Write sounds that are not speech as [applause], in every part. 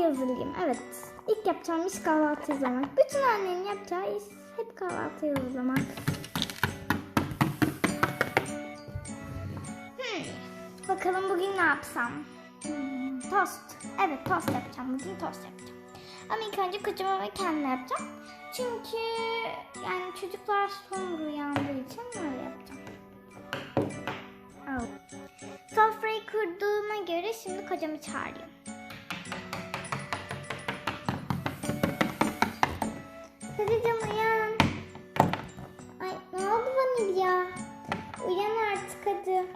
hazırlayayım. Evet. İlk yapacağım iş kahvaltı hazırlamak. Bütün annenin yapacağı iş hep kahvaltı hazırlamak. Hmm. Bakalım bugün ne yapsam? Hmm, tost. Evet tost yapacağım. Bugün tost yapacağım. Ama ilk önce kocama ve kendime yapacağım. Çünkü yani çocuklar sonra uyandığı için öyle yapacağım. Al. Sofrayı kurduğuma göre şimdi kocamı çağırayım. Kocacığım uyan. Ay ne oldu vanilya? Uyan artık hadi.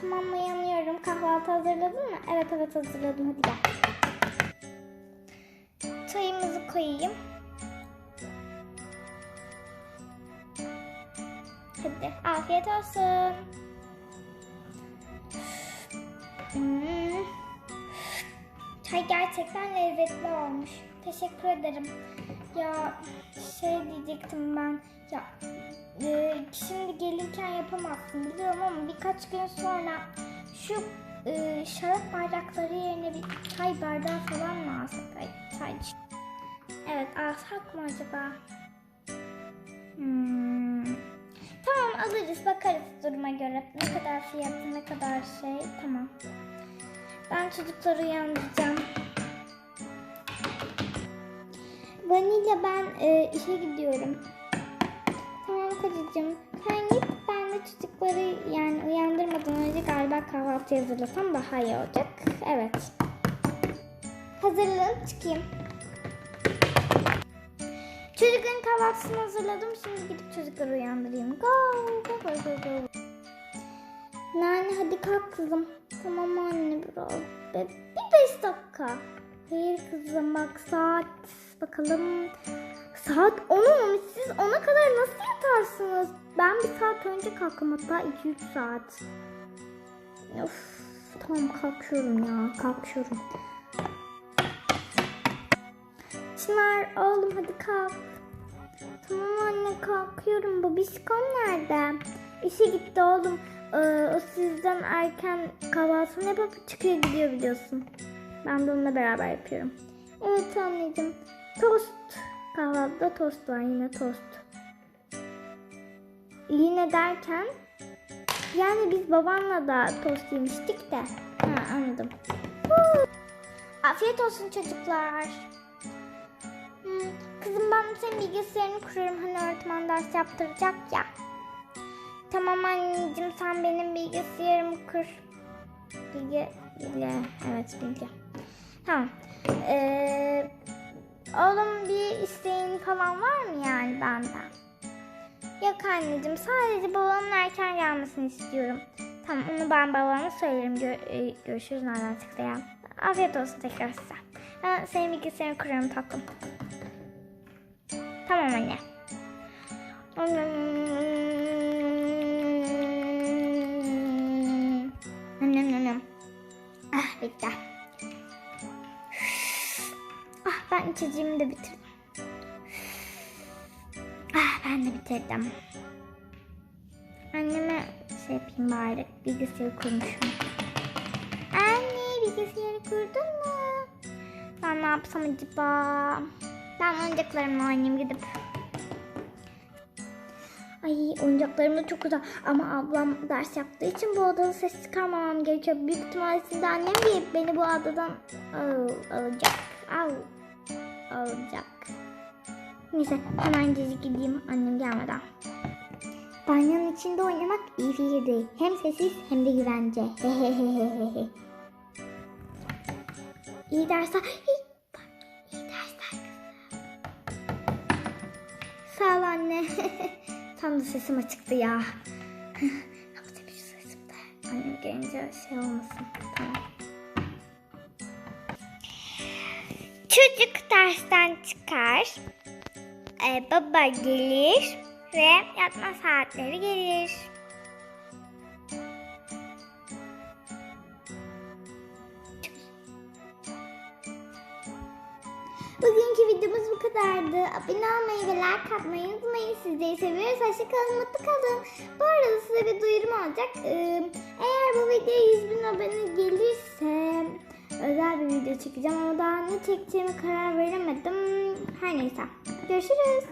Tamam uyanıyorum. Kahvaltı hazırladın mı? Evet evet hazırladım hadi gel. Çayımızı koyayım. Hadi afiyet olsun. Hmm. Çay gerçekten lezzetli olmuş. Teşekkür ederim. Ya şey diyecektim ben. Ya e, şimdi gelirken yapamazsın biliyorum ama birkaç gün sonra şu e, şarap bardakları yerine bir çay bardağı falan mı alsak? Ay, çay. Evet alsak mı acaba? Hmm. Tamam alırız bakarız duruma göre. Ne kadar fiyatı ne kadar şey tamam. Ben çocukları uyandıracağım. Vanilya ben e, işe gidiyorum. Tamam kocacığım. Sen git ben de çocukları yani uyandırmadan önce galiba kahvaltı hazırlasam daha iyi olacak. Evet. Hazırlanıp çıkayım. Çocukların kahvaltısını hazırladım. Şimdi gidip çocukları uyandırayım. Go, go, go, go, go. Nane hadi kalk kızım. Tamam anne biraz. Bir beş dakika. Hayır kızım bak saat. Bakalım. Saat 10 olmuş. Siz ona kadar nasıl yatarsınız? Ben bir saat önce kalktım hatta 2-3 saat. Of, tamam kalkıyorum ya kalkıyorum. Çınar oğlum hadi kalk. Tamam anne kalkıyorum. Babişkom nerede? İşe gitti oğlum. Ee, o sizden erken kahvaltısını yapıp çıkıyor gidiyor biliyorsun. Ben de onunla beraber yapıyorum. Evet anneciğim. Tost. Kahvaltıda tost var yine tost. Yine derken yani biz babamla da tost yemiştik de. Ha anladım. Huu. Afiyet olsun çocuklar. Hmm, kızım ben senin bilgisayarını kurarım. Hani öğretmen ders yaptıracak ya. Tamam anneciğim sen benim bilgisayarımı kur. Bilge, bilge. Evet bilge. Tamam. Ee, oğlum bir isteğin falan var mı yani benden? Yok anneciğim sadece babamın erken gelmesini istiyorum. Tamam onu ben babama söylerim. Gö- e, görüşürüz nereden çıktı ya. Afiyet olsun tekrar size. Ben senin bilgisayarını kuruyorum tatlım. Tamam anne. Ah bitti. Ah ben içeceğimi de bitirdim. Ah ben de bitirdim. Anneme şey yapayım bari bilgisayarı kurmuşum. Anne bilgisayarı kurdun mu? Ben ne yapsam acaba? Ben oyuncaklarımla oynayayım gidip. Ay oyuncaklarım da çok güzel ama ablam ders yaptığı için bu odada ses çıkarmamam gerekiyor. Büyük ihtimalle şimdi annem gelip beni bu odadan al, alacak. Al, alacak. Neyse hemen gizli gideyim annem gelmeden. Banyonun içinde oynamak iyi fikir değil. Hem sessiz hem de güvence. Hehehehehe. iyi dersler. Sağ ol anne. [laughs] Tam da sesim açıktı ya. Şu sesimi de. Annem gelince şey olmasın. Tamam. Çocuk dersten çıkar. Ee, baba gelir ve yatma saatleri gelir. Bugünkü videomuz bu kadardı. Abone olmayı ve like atmayı unutmayın. Sizleri seviyoruz. Hoşçakalın, mutlu kalın. Bu arada size bir duyurum olacak. Eğer bu videoya 100 bin abone gelirse özel bir video çekeceğim ama daha ne çekeceğimi karar veremedim. Her neyse. Görüşürüz.